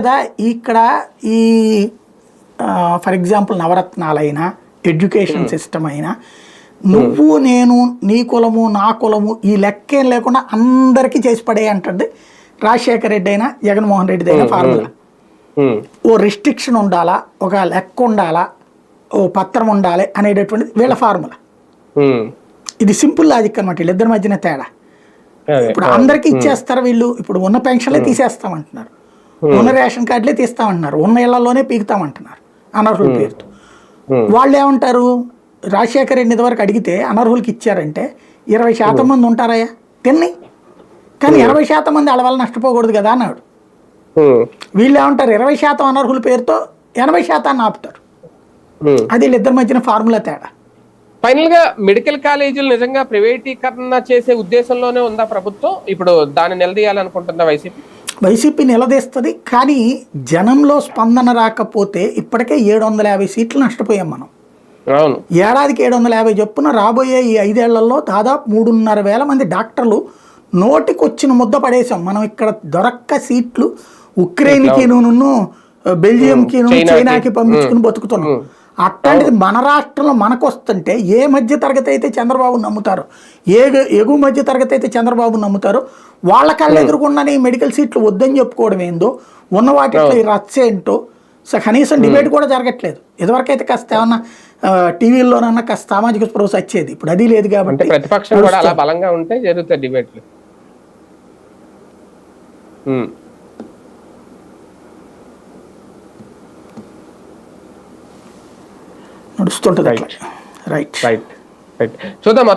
కదా ఇక్కడ ఈ ఫర్ ఎగ్జాంపుల్ నవరత్నాలైనా ఎడ్యుకేషన్ సిస్టమ్ అయినా నువ్వు నేను నీ కులము నా కులము ఈ లెక్కేం లేకుండా అందరికీ చేసి పడే అంటుంది రాజశేఖర రెడ్డి అయినా జగన్మోహన్ రెడ్డి అయినా ఫార్ములా ఉమ్, ఓ రిస్ట్రిక్షన్ ఉండాలా ఒక లెక్క ఉండాలా ఓ పత్రం ఉండాలి అనేటటువంటిది వీళ్ళ ఫార్ములా ఇది సింపుల్ లాజిక్ అనమాట వీళ్ళిద్దరి మధ్యన తేడా. ఇప్పుడు అందరికీ ఇచ్చేస్తారు వీళ్ళు ఇప్పుడు ఉన్న పెన్షన్లే తీసేస్తామంటున్నారు. ఉన్న రేషన్ కార్డులే తీస్తామంటున్నారు. ఉన్న ఇళ్ళలోనే పీకుతామంటున్నారు. అనర్హుల పేరుతో. Hmm. వాళ్ళు ఏమంటారు రాజశేఖర్ రెడ్డి ఇదివరకు అడిగితే అనర్హులకి ఇచ్చారంటే ఇరవై శాతం మంది ఉంటారయ్యా? తిన్ని. కానీ ఇరవై శాతం మంది వాళ్ళ వల్ల నష్టపోకూడదు కదా అన్నాడు. వీళ్ళు ఏమంటారు ఇరవై శాతం అనర్హుల పేరుతో ఎనభై శాతాన్ని ఆపుతారు. అది వీళ్ళిద్దరి మధ్యన ఫార్ములా తేడా. ఫైనల్గా మెడికల్ కాలేజీలు నిజంగా ప్రైవేటీకరణ చేసే ఉద్దేశంలోనే ఉందా ప్రభుత్వం? ఇప్పుడు దాన్ని నిలదీయాలనుకుంటుందా వైసీపీ? వైసీపీ నిలదీస్తుంది కానీ జనంలో స్పందన రాకపోతే ఇప్పటికే ఏడు వందల యాభై సీట్లు నష్టపోయాం మనం. ఏడాదికి ఏడు వందల యాభై చొప్పున రాబోయే ఈ ఐదేళ్ళలో దాదాపు మూడున్నర వేల మంది డాక్టర్లు నోటికొచ్చిన ముద్ద పడేసాం మనం ఇక్కడ దొరక్క సీట్లు ఉక్రెయిన్కి నున్ను బెల్జియంకి. చైనాకి. పంపించుకుని బతుకుతున్నాం. అట్లాంటిది మన రాష్ట్రంలో మనకు వస్తుంటే ఏ మధ్య తరగతి అయితే చంద్రబాబు నమ్ముతారు ఏ ఎగువ మధ్య తరగతి అయితే చంద్రబాబు నమ్ముతారు వాళ్ళ కళ్ళు ఎదురుకుండానే ఈ మెడికల్ సీట్లు వద్దని చెప్పుకోవడం ఏందో ఉన్న వాటిలో ఈ రచ్చ ఏంటో సో కనీసం డిబేట్ కూడా జరగట్లేదు. ఇదివరకైతే కాస్త ఏమన్నా టీవీల్లోనన్నా కాస్త సామాజిక స్పృహ వచ్చేది. ఇప్పుడు అది లేదు కాబట్టి ప్రతిపక్షం కూడా అలా బలంగా ఉంటే జరుగుతాయి డిబేట్లు. నడుస్తుంటుంది రైట్ రైట్ రైట్ చూద్దాం.